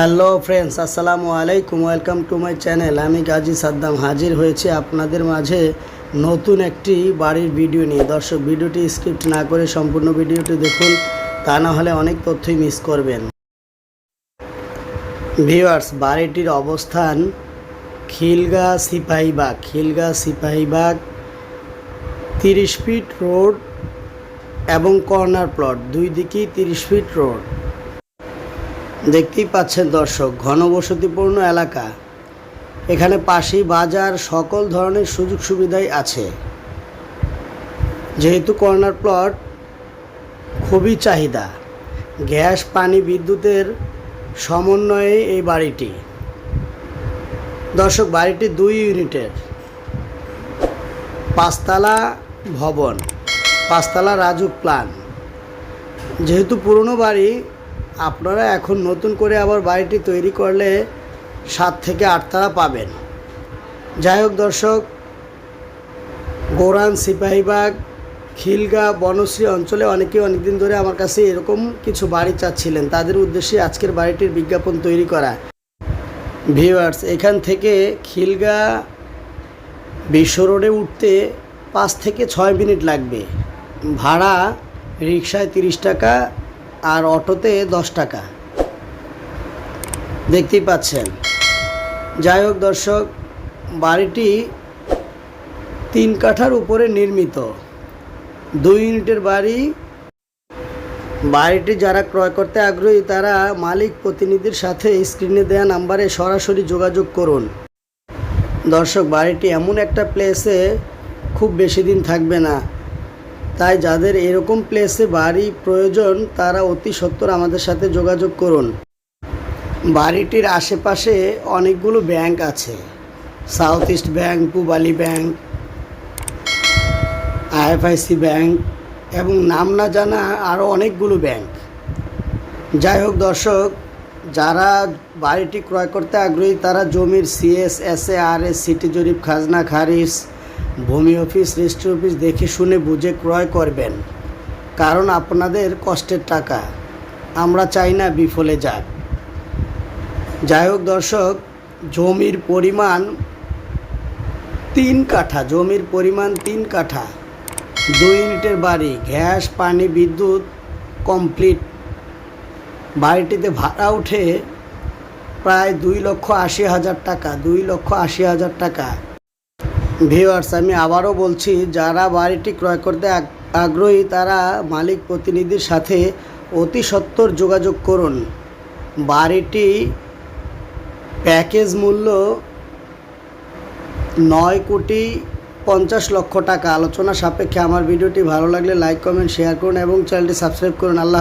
Hello friends, আসসালামু আলাইকুম, welcome to my channel. আমি গাজী সাদ্দাম হাজির হয়েছি আপনাদের মাঝে নতুন একটি বাড়ির ভিডিও নিয়ে। দর্শক, ভিডিওটি স্ক্রিপ্ট না করে সম্পূর্ণ ভিডিওটি দেখুন, তা না হলে অনেক তথ্যই মিস করবেন। ভিউয়ার্স, বাড়িটির অবস্থান খিলগা সিপাহীবাগ। খিলগা সিপাহীবাগ তিরিশ ফিট রোড এবং কর্নার প্লট। দুই দিকেই তিরিশ ফিট রোড। দেখতেই পাচ্ছেন দর্শক, ঘনবসতিপূর্ণ এলাকা। এখানে পাশেই বাজার, সকল ধরনের সুযোগ সুবিধাই আছে। যেহেতু কর্নার প্লট, খুবই চাহিদা। গ্যাস, পানি, বিদ্যুতের সমন্বয়ে এই বাড়িটি। দর্শক, বাড়িটি দুই ইউনিটের। পাঁচতলা ভবন, পাঁচতলা রাজুক প্লান। যেহেতু পুরনো বাড়ি আপনারা এখন নতুন করে আবার বাড়িটি তৈরি করলে সাত থেকে আটতলা পাবেন। যাই হোক দর্শক, গোরান, সিপাহীবাগ, খিলগা, বনশ্রী অঞ্চলে অনেকে অনেকদিন ধরে আমার কাছে এরকম কিছু বাড়ি চাচ্ছিলেন। তাদের উদ্দেশ্যে আজকের বাড়িটির বিজ্ঞাপন তৈরি করা। ভিউয়ার্স, এখান থেকে খিলগা বিশ্ব রোডে উঠতে পাঁচ থেকে ছয় মিনিট লাগবে। ভাড়া রিক্সায় তিরিশ টাকা আর অটোতে দশ টাকা। দেখতেই পাচ্ছেন। যাই হোক দর্শক, বাড়িটি তিন কাঠার উপরে নির্মিত। দুই ইউনিটের বাড়ি। বাড়িটি যারা ক্রয় করতে আগ্রহী, তারা মালিক প্রতিনিধির সাথে স্ক্রিনে দেওয়া নাম্বারে সরাসরি যোগাযোগ করুন। দর্শক, বাড়িটি এমন একটা প্লেসে খুব বেশি দিন থাকবে না। তাই যাদের এরকম প্লেসে বাড়ি প্রয়োজন, তারা অতি সত্বর আমাদের সাথে যোগাযোগ করুন। বাড়িটির আশেপাশে অনেকগুলো ব্যাংক আছে। South East Bank Pubali bank IFIC bank এবং নাম না জানা আরও অনেকগুলো ব্যাংক যাই হোক দর্শক, যারা বাড়িটি ক্রয় করতে আগ্রহী, তারা জমির CS S A R S city জরিপ খাজনা খারিজ ভূমি অফিস, রেজিস্ট্রি অফিস দেখে শুনে বুঝে ক্রয় করবেন। কারণ আপনাদের কষ্টের টাকা। আমরা চাই না বিফলে যাক। যাই হোক দর্শক, জমির পরিমাণ তিন কাঠা, জমির পরিমাণ তিন কাঠা। দুই ইউনিটের বাড়ি, গ্যাস, পানি, বিদ্যুৎ, কমপ্লিট। বাড়িটিতে ভাড়া উঠে প্রায় দুই লক্ষ আশি হাজার টাকা, দুই লক্ষ আশি হাজার টাকা। ভিউয়ার্স, আমি আবারও বলছি, যারা বাড়িটি ক্রয় করতে আগ্রহী, তারা মালিক প্রতিনিধির সাথে অতি সত্বর যোগাযোগ করুন। বাড়িটি প্যাকেজ মূল্য নয় কোটি পঞ্চাশ লক্ষ টাকা। আলোচনা সাপেক্ষে আমার ভিডিওটি ভালো লাগলে লাইক, কমেন্ট, শেয়ার করুন এবং চ্যানেলটি সাবস্ক্রাইব করুন। আল্লাহ